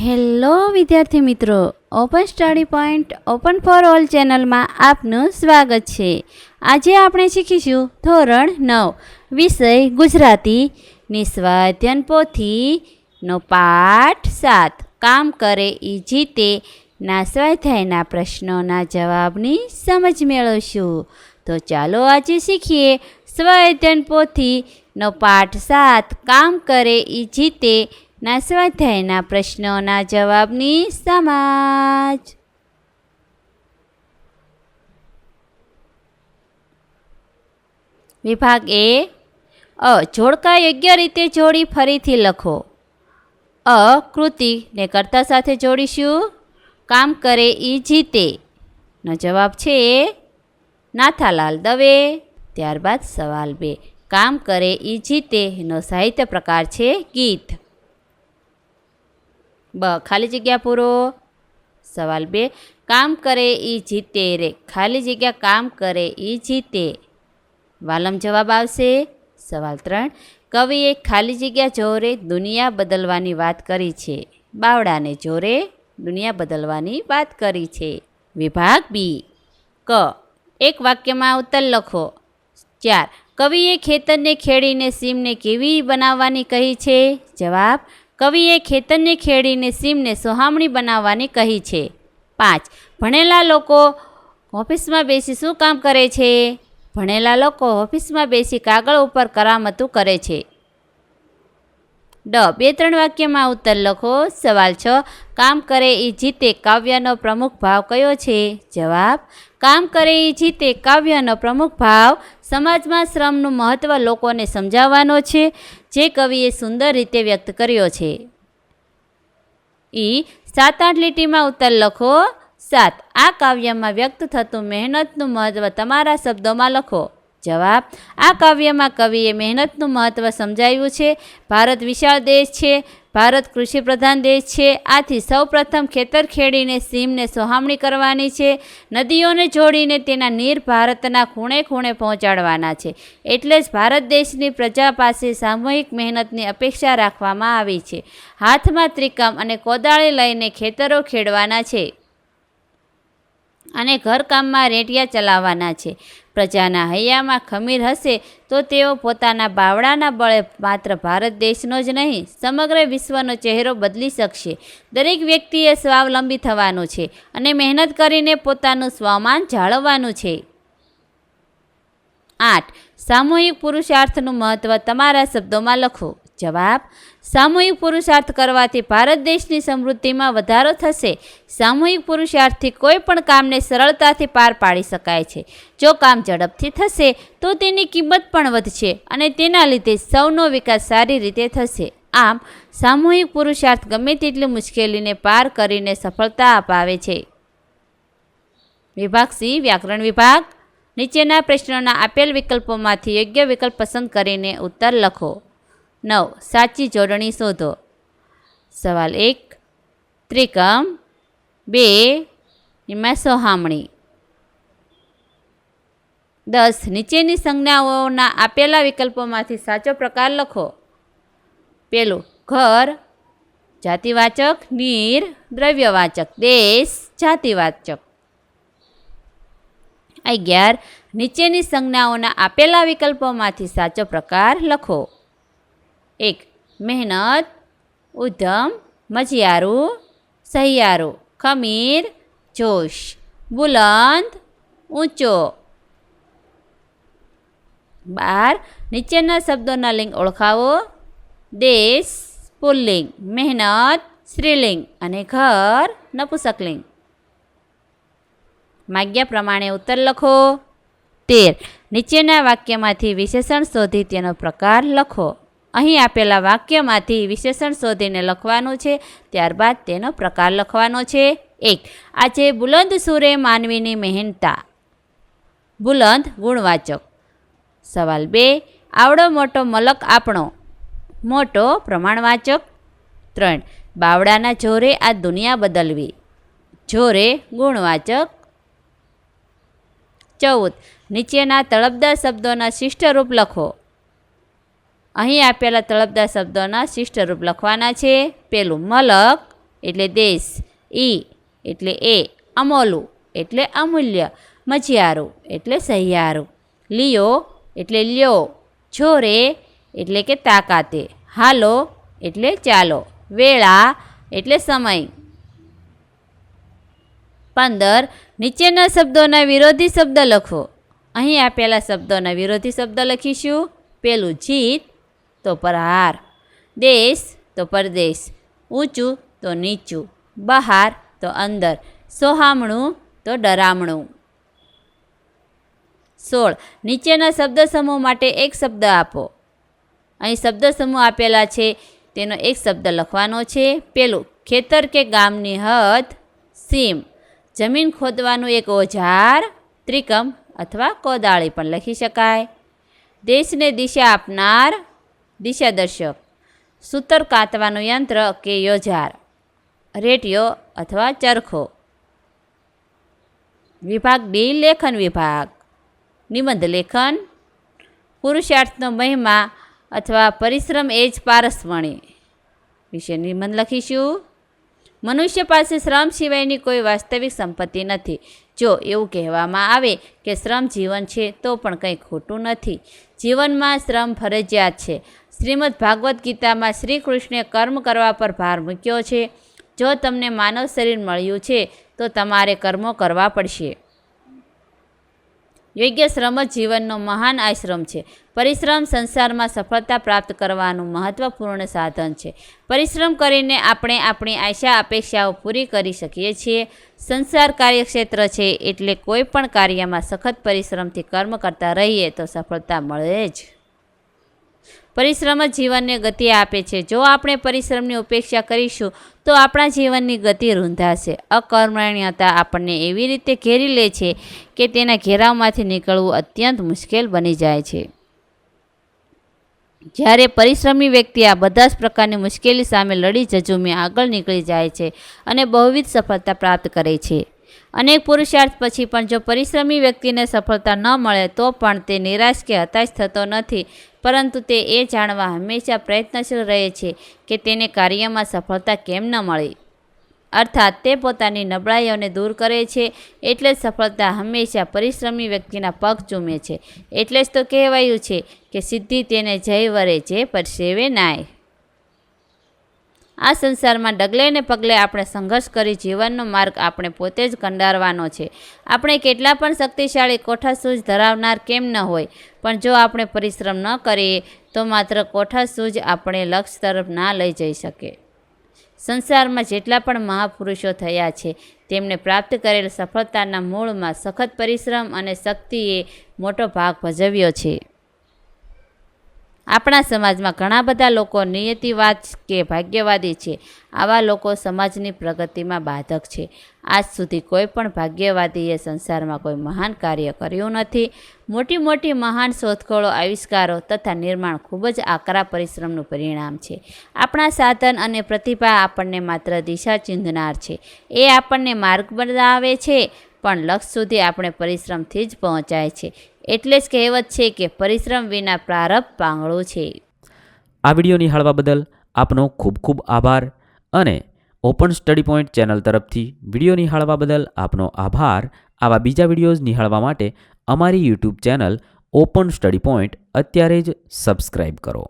Hello વિદ્યાર્થી મિત્રો open study point open for all ચેનલમાં આપનું સ્વાગત છે. આજે આપણે શીખીશું ધોરણ નવ, વિષય ગુજરાતી નિસ્વાધ્યન પોથીનો પાઠ સાત. કામ કરે એ જીતે ના સ્વાધ્યાયના પ્રશ્નોના જવાબની સમજ મેળવશું. તો ચાલો આજે શીખીએ સ્વાધ્યન પોથીનો પાઠ સાત. કામ કરે એ જીતે ના સ્વાધ્યાયના પ્રશ્નોના જવાબની સમાજ. વિભાગ એ, અ, જોડકા યોગ્ય રીતે જોડી ફરીથી લખો. અ કૃતિને કરતા સાથે જોડીશું. કામ કરે એ જીતે. નો જવાબ છે નાથાલાલ દવે. ત્યારબાદ સવાલ બે, કામ કરે એ જીતે નો સાહિત્ય પ્રકાર છે ગીત. બ, ખાલી જગ્યા પૂરો? સવાલ બે. કામ કરે એ જીતે રે. ખાલી જગ્યા કામ કરે એ જીતે. વાલમ જવાબ આવશે. સવાલ ત્રણ. કવિએ ખાલી જગ્યા જોરે દુનિયા બદલવાની વાત કરી છે. બાવડાને જોરે દુનિયા બદલવાની વાત કરી છે. વિભાગ બી. ક. એક વાક્યમાં ઉત્તર લખો. ચાર. કવિએ ખેતરને ખેડીને સીમને કેવી બનાવવાની કહી છે? જવાબ કવિએ ખેતરને ખેડીને સીમને સોહામણી બનાવવાની કહી છે. પાંચ, ભણેલા લોકો ઓફિસમાં બેસી શું કામ કરે છે? ભણેલા લોકો ઓફિસમાં બેસી કાગળ ઉપર કરામતું કરે છે. ડ બે ત્રણ વાક્યમાં ઉત્તર લખો. સવાલ છ, કામ કરે એ જીતે કાવ્યનો પ્રમુખ ભાવ કયો છે? જવાબ કામ કરે એ જીતે કાવ્યનો પ્રમુખ ભાવ સમાજમાં શ્રમનું મહત્ત્વ લોકોને સમજાવવાનો છે. જે કવિએ સુંદર રીતે વ્યક્ત કર્યો છે. ઈ સાત આઠ લીટીમાં ઉત્તર લખો. સાત, આ કાવ્યમાં વ્યક્ત થતું મહેનતનું મહત્ત્વ તમારા શબ્દોમાં લખો. જવાબ, આ કાવ્યમાં કવિએ મહેનતનું મહત્ત્વ સમજાવ્યું છે. ભારત વિશાળ દેશ છે. ભારત કૃષિ પ્રધાન દેશ છે. આથી સૌપ્રથમ ખેતર ખેડીને સીમને સોહામણી કરવાની છે. નદીઓને જોડીને તેના નીર ભારતના ખૂણે ખૂણે પહોંચાડવાના છે. એટલે જ ભારત દેશની પ્રજા પાસે સામૂહિક મહેનતની અપેક્ષા રાખવામાં આવી છે. હાથમાં ત્રિકમ અને કોદાળી લઈને ખેતરો ખેડવાના છે. અને ઘરકામમાં રેટિયા ચલાવવાના છે. પ્રજાના હૈયામાં ખમીર હશે તો તેઓ પોતાના બાવડાના બળે માત્ર ભારત દેશનો જ નહીં, સમગ્ર વિશ્વનો ચહેરો બદલી શકશે. દરેક વ્યક્તિએ સ્વાવલંબી થવાનું છે અને મહેનત કરીને પોતાનું સ્વમાન જાળવવાનું છે. આઠ. સામૂહિક પુરુષાર્થનું મહત્ત્વ તમારા શબ્દોમાં લખો. જવાબ, સામૂહિક પુરુષાર્થ કરવાથી ભારત દેશની સમૃદ્ધિમાં વધારો થશે. સામૂહિક પુરુષાર્થથી કોઈ પણ કામને સરળતાથી પાર પાડી શકાય છે. જો કામ ઝડપથી થશે, તો તેની કિંમત પણ વધશે અને તેના લીધે સૌનો વિકાસ સારી રીતે થશે. આમ, સામૂહિક પુરુષાર્થ ગમે તેટલી મુશ્કેલીને પાર કરીને સફળતા અપાવે છે. વિભાગ સી, વ્યાકરણ વિભાગ. નીચેના પ્રશ્નોના આપેલ વિકલ્પોમાંથી યોગ્ય વિકલ્પ પસંદ કરીને ઉત્તર લખો. નવ. સાચી જોડણી શોધો. સવાલ એક. ત્રિકમ. બે. એમાં સોહામણી દસ. નીચેની સંજ્ઞાઓના આપેલા વિકલ્પોમાંથી સાચો પ્રકાર લખો. પેલું, ઘર, જાતિવાચક, નીર, દ્રવ્યવાચક, દેશ, જાતિવાચક. અગિયાર. નીચેની સંજ્ઞાઓના આપેલા વિકલ્પોમાંથી સાચો પ્રકાર લખો. એક, મહેનત, ઉધમ, મજિયારું, સહિયારું, ખમીર, જોશ, બુલંદ, ઊંચો. બાર, નીચેના શબ્દોના લિંગ ઓળખાવો. દેશ, પુલ્લિંગ, મહેનત, સ્ત્રીલિંગ અને ઘર નપુસકલિંગ માગ્યા પ્રમાણે ઉત્તર લખો. તેર, નીચેના વાક્યમાંથી વિશેષણ શોધી તેનો પ્રકાર લખો. અહીં આપેલા વાક્યમાંથી વિશેષણ શોધીને લખવાનું છે, ત્યારબાદ તેનો પ્રકાર લખવાનો છે. એક, આજે બુલંદ સુરે માનવીની મહેનતા. બુલંદ ગુણવાચક. સવાલ બે, આવડો મોટો મલક આપણો. મોટો પ્રમાણવાચક. ત્રણ બાવડાના જોરે આ દુનિયા બદલવી. જોરે ગુણવાચક. ચૌદ, નીચેના તળપદા શબ્દોના શિષ્ટ રૂપ લખો. અહીં આપેલા તળપદા શબ્દોના શિષ્ટરૂપ લખવાના છે. પેલું મલક એટલે દેશ, ઈ એટલે એ, અમોલું એટલે અમૂલ્ય, મજિયારું એટલે સહિયારું, લિયો એટલે લ્યો, છોરે એટલે કે તાકાતે, હાલો એટલે ચાલો, વેળા એટલે સમય. પંદર, નીચેના શબ્દોના વિરોધી શબ્દ લખો. અહીં આપેલા શબ્દોના વિરોધી શબ્દ લખીશું. પેલું જીત તો પ્રહાર દેશ તો પરદેશ. ઊંચું તો નીચું. બહાર તો અંદર. સોહામણું તો ડરામણું. સોળ. નીચેના શબ્દ સમૂહ માટે એક શબ્દ આપો. અહીં શબ્દ સમૂહ આપેલા છે. તેનો એક શબ્દ લખવાનો છે. પેલું, ખેતર કે ગામની હદ, સીમ. જમીન ખોદવાનું એક ઓજાર, ત્રિકમ અથવા કોદાળી પણ લખી શકાય. દેશને દિશા આપનાર દિશા દર્શક સૂતર કાતવાનું યંત્ર કે યોજાર. રેટિયો અથવા ચરખો. વિભાગ ડી લેખન વિભાગ. નિબંધ લેખન. પુરુષાર્થનો મહિમા અથવા પરિશ્રમ એ જ પારસમણી. વિશે નિબંધ લખીશું. મનુષ્ય પાસે શ્રમ સિવાયની કોઈ વાસ્તવિક સંપત્તિ નથી. જો એવું કહેવામાં આવે કે શ્રમ જીવન છે, તો પણ કંઈ ખોટું નથી. જીવનમાં શ્રમ ફરજિયાત છે. શ્રીમદ ભાગવદ્ ગીતામાં શ્રી કૃષ્ણે કર્મ કરવા પર ભાર મૂક્યો છે. જો તમને માનવ શરીર મળ્યું છે, તો તમારે કર્મો કરવા પડશે. યોગ્ય શ્રમ જ જીવનનો મહાન આશ્રમ છે. પરિશ્રમ સંસારમાં સફળતા પ્રાપ્ત કરવાનું મહત્વપૂર્ણ સાધન છે. પરિશ્રમ કરીને આપણે આપણી આશા અપેક્ષાઓ પૂરી કરી શકીએ છીએ. સંસાર કાર્યક્ષેત્ર છે એટલે કોઈ પણ કાર્યમાં સખત પરિશ્રમથી કર્મ કરતા રહીએ તો સફળતા મળે જ. પરિશ્રમ જ જીવનને ગતિ આપે છે. જો આપણે પરિશ્રમની ઉપેક્ષા કરીશું, તો આપણા જીવનની ગતિ રૂંધાશે. અકર્મણ્યતા આપણને એવી રીતે ઘેરી લે છે કે તેના ઘેરાવમાંથી નીકળવું અત્યંત મુશ્કેલ બની જાય છે. જ્યારે પરિશ્રમી વ્યક્તિ આ બધા જ પ્રકારની મુશ્કેલી સામે લડી જજુમી આગળ નીકળી જાય છે અને બહુવિધ સફળતા પ્રાપ્ત કરે છે. અનેક પુરુષાર્થ પછી પણ જો પરિશ્રમી વ્યક્તિને સફળતા ન મળે, તો પણ તે નિરાશ કે હતાશ થતો નથી. પરંતુ તે એ જાણવા હંમેશા પ્રયત્નશીલ રહે છે કે તેને કાર્યમાં સફળતા કેમ ન મળી. અર્થાત, તે પોતાની નબળાઈઓને દૂર કરે છે એટલે જ સફળતા હંમેશા પરિશ્રમી વ્યક્તિના પગ ચૂમે છે. એટલે જ તો કહેવાયું છે કે સિદ્ધિ તેને જય વરે, જે પરસેવે નાય. આ સંસારમાં ડગલે ને પગલે આપણે સંઘર્ષ કરી જીવનનો માર્ગ આપણે પોતે જ કંડારવાનો છે. આપણે કેટલા પણ શક્તિશાળી કોઠાસૂઝ ધરાવનાર કેમ ન હોય, પણ જો આપણે પરિશ્રમ ન કરીએ, તો માત્ર કોઠાસૂઝ આપણે લક્ષ્ય તરફ ના લઈ જઈ શકે. સંસારમાં જેટલા પણ મહાપુરુષો થયા છે, તેમને પ્રાપ્ત કરેલ સફળતાના મૂળમાં સખત પરિશ્રમ અને શક્તિએ મોટો ભાગ ભજવ્યો છે. આપણા સમાજમાં ઘણા બધા લોકો નિયતિવાદ કે ભાગ્યવાદી છે. આવા લોકો સમાજની પ્રગતિમાં બાધક છે. આજ સુધી કોઈ પણ ભાગ્યવાદીએ સંસારમાં કોઈ મહાન કાર્ય કર્યું નથી. મોટી મોટી મહાન શોધખોળો, આવિષ્કારો તથા નિર્માણ ખૂબ જ આકરા પરિશ્રમનું પરિણામ છે. આપણા સાધન અને પ્રતિભા આપણને માત્ર દિશા ચિંધનાર છે. એ આપણને માર્ગ બનાવે છે. પણ લક્ષ સુધી આપણે પરિશ્રમથી જ પહોંચાય છે. એટલે જ કહેવત છે કે પરિશ્રમ વિના પ્રારબ્ધ પાંગળું છે. આ વીડિયો નિહાળવા બદલ આપનો ખૂબ ખૂબ આભાર અને ઓપન સ્ટડી પોઈન્ટ ચેનલ તરફથી વીડિયો નિહાળવા બદલ આપનો આભાર. આવા બીજા વિડીયોઝ નિહાળવા માટે અમારી YouTube channel open study point અત્યારે જ સબસ્ક્રાઈબ કરો.